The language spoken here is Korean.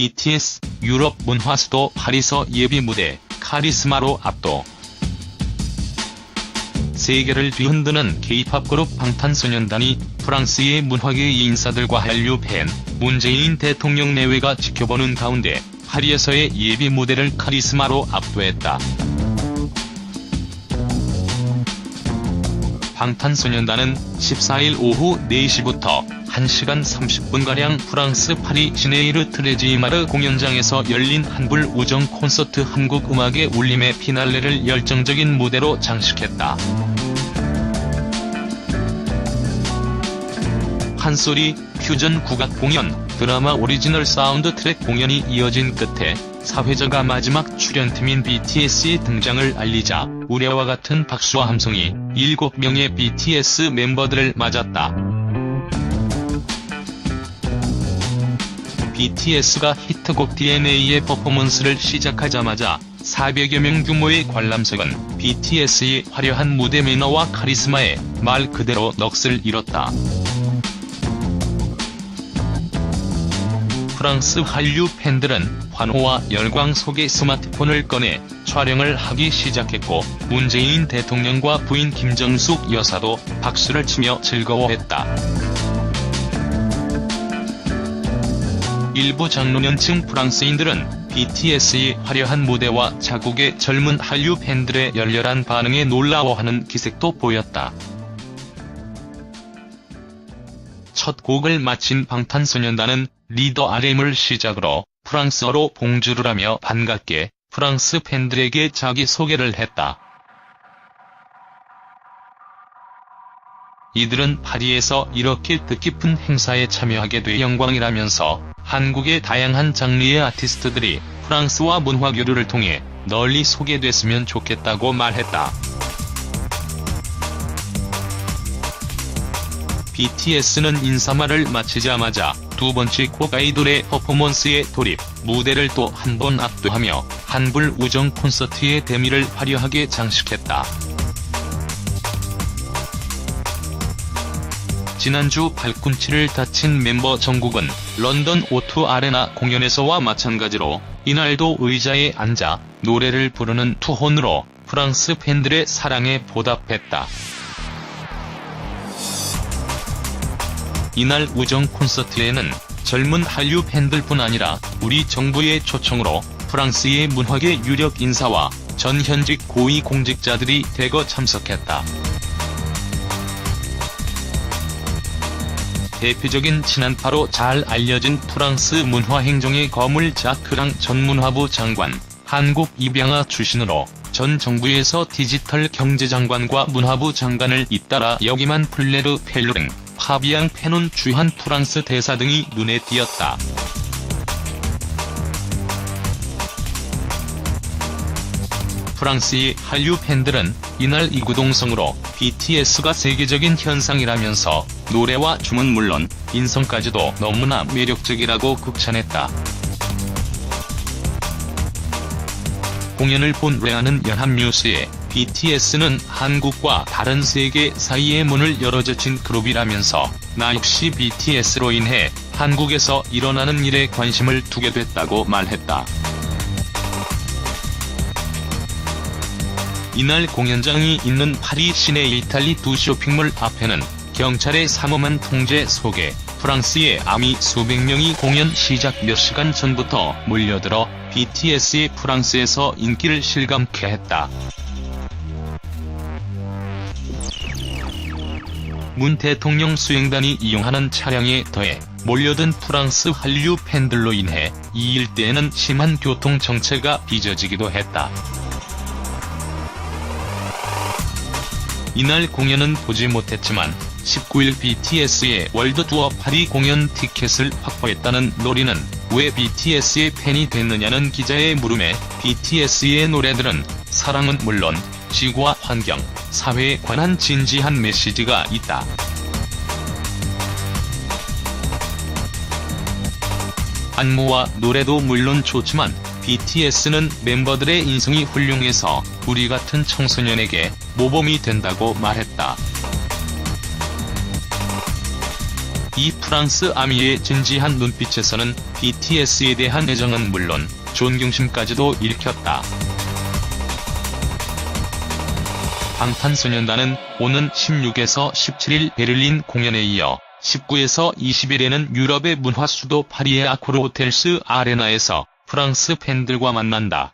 BTS 유럽 문화 수도 파리서 예비 무대 카리스마로 압도. 세계를 뒤흔드는 K-팝 그룹 방탄소년단이 프랑스의 문화계 인사들과 한류 팬, 문재인 대통령 내외가 지켜보는 가운데 파리에서의 예비 무대를 카리스마로 압도했다. 방탄소년단은 14일 오후 4시부터 1시간 30분가량 프랑스 파리 시네이르 트레지마르 공연장에서 열린 한불 우정 콘서트 한국 음악의 울림의 피날레를 열정적인 무대로 장식했다. 한소리, 퓨전 국악 공연, 드라마 오리지널 사운드 트랙 공연이 이어진 끝에 사회자가 마지막 출연팀인 BTS의 등장을 알리자 우려와 같은 박수와 함성이 7명의 BTS 멤버들을 맞았다. BTS가 히트곡 DNA의 퍼포먼스를 시작하자마자 400여 명 규모의 관람석은 BTS의 화려한 무대 매너와 카리스마에 말 그대로 넋을 잃었다. 프랑스 한류 팬들은 환호와 열광 속에 스마트폰을 꺼내 촬영을 하기 시작했고 문재인 대통령과 부인 김정숙 여사도 박수를 치며 즐거워했다. 일부 장로년층 프랑스인들은 BTS의 화려한 무대와 자국의 젊은 한류 팬들의 열렬한 반응에 놀라워하는 기색도 보였다. 첫 곡을 마친 방탄소년단은 리더 RM을 시작으로 프랑스어로 봉주를 하며 반갑게 프랑스 팬들에게 자기소개를 했다. 이들은 파리에서 이렇게 뜻깊은 행사에 참여하게 돼 영광이라면서 한국의 다양한 장르의 아티스트들이 프랑스와 문화 교류를 통해 널리 소개됐으면 좋겠다고 말했다. BTS는 인사말을 마치자마자 두 번째 곡 아이돌의 퍼포먼스에 돌입, 무대를 또 한 번 압도하며 한불 우정 콘서트의 대미를 화려하게 장식했다. 지난주 발꿈치를 다친 멤버 정국은 런던 오투 아레나 공연에서와 마찬가지로 이날도 의자에 앉아 노래를 부르는 투혼으로 프랑스 팬들의 사랑에 보답했다. 이날 우정 콘서트에는 젊은 한류 팬들뿐 아니라 우리 정부의 초청으로 프랑스의 문화계 유력 인사와 전 현직 고위 공직자들이 대거 참석했다. 대표적인 지난파로 잘 알려진 프랑스 문화행정의 거물 자크랑 전 문화부 장관, 한국 입양아 출신으로 전 정부에서 디지털 경제장관과 문화부 장관을 잇따라 역임한 플레르 펠루랭, 파비앙 페논 주한 프랑스 대사 등이 눈에 띄었다. 프랑스의 한류 팬들은 이날 이구동성으로 BTS가 세계적인 현상이라면서 노래와 춤은 물론 인성까지도 너무나 매력적이라고 극찬했다. 공연을 본 레아는 연합뉴스에 BTS는 한국과 다른 세계 사이의 문을 열어젖힌 그룹이라면서 나 역시 BTS로 인해 한국에서 일어나는 일에 관심을 두게 됐다고 말했다. 이날 공연장이 있는 파리 시내 이탈리 두 쇼핑몰 앞에는 경찰의 삼엄한 통제 속에 프랑스의 아미 수백 명이 공연 시작 몇 시간 전부터 몰려들어 BTS의 프랑스에서 인기를 실감케 했다. 문 대통령 수행단이 이용하는 차량에 더해 몰려든 프랑스 한류 팬들로 인해 이 일대에는 심한 교통 정체가 빚어지기도 했다. 이날 공연은 보지 못했지만 19일 BTS의 월드 투어 파리 공연 티켓을 확보했다는 로리는 왜 BTS의 팬이 됐느냐는 기자의 물음에 BTS의 노래들은 사랑은 물론 지구와 환경, 사회에 관한 진지한 메시지가 있다. 안무와 노래도 물론 좋지만 BTS는 멤버들의 인성이 훌륭해서 우리 같은 청소년에게 모범이 된다고 말했다. 이 프랑스 아미의 진지한 눈빛에서는 BTS에 대한 애정은 물론 존경심까지도 읽혔다. 방탄소년단은 오는 16에서 17일 베를린 공연에 이어 19에서 20일에는 유럽의 문화 수도 파리의 아크로 호텔스 아레나에서 프랑스 팬들과 만난다.